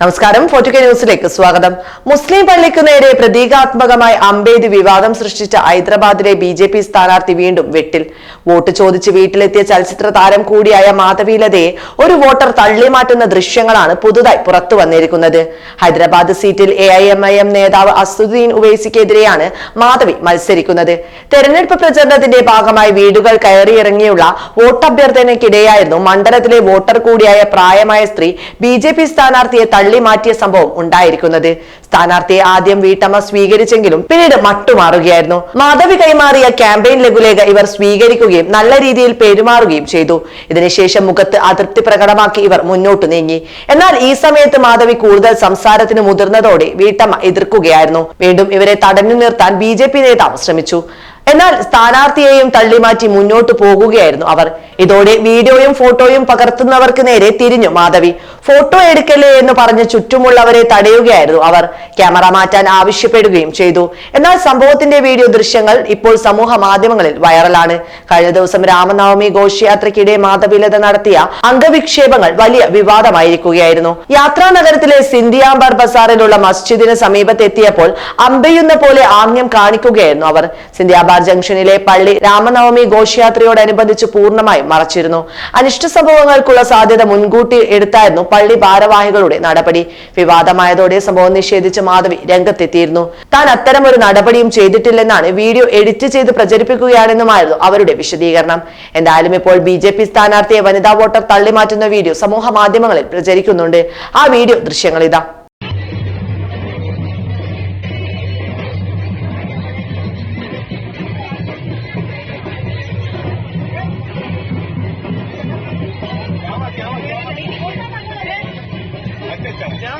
നമസ്കാരം. ഫോർട്ടുകെ ന്യൂസിലേക്ക് സ്വാഗതം. മുസ്ലിം പള്ളിക്കു നേരെ പ്രതീകാത്മകമായി അമ്പെയ്ത് വിവാദം സൃഷ്ടിച്ച ഹൈദരാബാദിലെ ബി ജെ പി സ്ഥാനാർത്ഥി വീണ്ടും വെട്ടിൽ. വോട്ട് ചോദിച്ച് വീട്ടിലെത്തിയ ചലച്ചിത്ര താരം കൂടിയായ മാധവീലതയെ ഒരു വോട്ടർ തള്ളിമാറ്റുന്ന ദൃശ്യങ്ങളാണ് പുതുതായി പുറത്തു വന്നിരിക്കുന്നത്. ഹൈദരാബാദ് സീറ്റിൽ A I M I M നേതാവ് അസുദ്ദീൻ ഉവൈസിക്കെതിരെയാണ് മാധവി മത്സരിക്കുന്നത്. തെരഞ്ഞെടുപ്പ് പ്രചരണത്തിന്റെ ഭാഗമായി വീടുകൾ കയറിയിറങ്ങിയുള്ള വോട്ടഭ്യർത്ഥനയ്ക്കിടെയായിരുന്നു മണ്ഡലത്തിലെ വോട്ടർ കൂടിയായ പ്രായമായ സ്ത്രീ ബി ജെ പി സ്ഥാനാർത്ഥിയെ തള്ളി മാറ്റിയ സംഭവം ഉണ്ടായിരിക്കുന്നത്. സ്ഥാനാർത്ഥിയെ ആദ്യം വീട്ടമ്മ സ്വീകരിച്ചെങ്കിലും പിന്നീട് മട്ടുമാറുകയായിരുന്നു. മാധവി കൈമാറിയ ക്യാമ്പയിൻ ലഘുലേഖ ഇവർ സ്വീകരിക്കുകയും നല്ല രീതിയിൽ പെരുമാറുകയും ചെയ്തു. ഇതിനുശേഷം മുഖത്ത് അതൃപ്തി പ്രകടമാക്കി ഇവർ മുന്നോട്ട് നീങ്ങി. എന്നാൽ ഈ സമയത്ത് മാധവി കൂടുതൽ സംസാരത്തിന് മുതിർന്നതോടെ വീട്ടമ്മ എതിർക്കുകയായിരുന്നു. വീണ്ടും ഇവരെ തടഞ്ഞു നിർത്താൻ ബി നേതാവ് ശ്രമിച്ചു. എന്നാൽ സ്ഥാനാർത്ഥിയെയും തള്ളിമാറ്റി മുന്നോട്ട് പോകുകയായിരുന്നു അവർ. ഇതോടെ വീഡിയോയും ഫോട്ടോയും പകർത്തുന്നവർക്ക് നേരെ തിരിഞ്ഞു മാധവി. ഫോട്ടോ എടുക്കല്ലേ എന്ന് പറഞ്ഞ് ചുറ്റുമുള്ളവരെ തടയുകയായിരുന്നു അവർ. ക്യാമറ മാറ്റാൻ ആവശ്യപ്പെടുകയും ചെയ്തു. എന്നാൽ സംഭവത്തിന്റെ വീഡിയോ ദൃശ്യങ്ങൾ ഇപ്പോൾ സമൂഹ മാധ്യമങ്ങളിൽ വൈറലാണ്. കഴിഞ്ഞ ദിവസം രാമനവമി ഘോഷയാത്രയ്ക്കിടെ മാധവിലത നടത്തിയ അംഗവിക്ഷേപങ്ങൾ വലിയ വിവാദമായിരിക്കുകയായിരുന്നു. യാത്രാ നഗരത്തിലെ സിന്ധിയാംബർ ബസാറിലുള്ള മസ്ജിദിന് സമീപത്തെത്തിയപ്പോൾ അമ്പെയ്യുന്ന പോലെ ആംഗ്യം കാണിക്കുകയായിരുന്നു അവർ. ജംഗ്ഷനിലെ പള്ളി രാമനവമി ഘോഷയാത്രയോടനുബന്ധിച്ച് പൂർണമായും മറച്ചിരുന്നു. അനിഷ്ട സംഭവങ്ങൾക്കുള്ള സാധ്യത മുൻകൂട്ടി എടുത്തായിരുന്നു പള്ളി ഭാരവാഹികളുടെ നടപടി. വിവാദമായതോടെ സംഭവം നിഷേധിച്ച് മാധവി രംഗത്തെത്തിയിരുന്നു. താൻ അത്തരം ഒരു നടപടിയും ചെയ്തിട്ടില്ലെന്നാണ് വീഡിയോ എഡിറ്റ് ചെയ്ത് പ്രചരിപ്പിക്കുകയാണെന്നുമായിരുന്നു അവരുടെ വിശദീകരണം. എന്തായാലും ഇപ്പോൾ ബി ജെ പി സ്ഥാനാർത്ഥിയെ വനിതാ വോട്ടർ തള്ളിമാറ്റുന്ന വീഡിയോ സമൂഹ മാധ്യമങ്ങളിൽ പ്രചരിക്കുന്നുണ്ട്. ആ വീഡിയോ ദൃശ്യങ്ങൾ ഇതാ क्या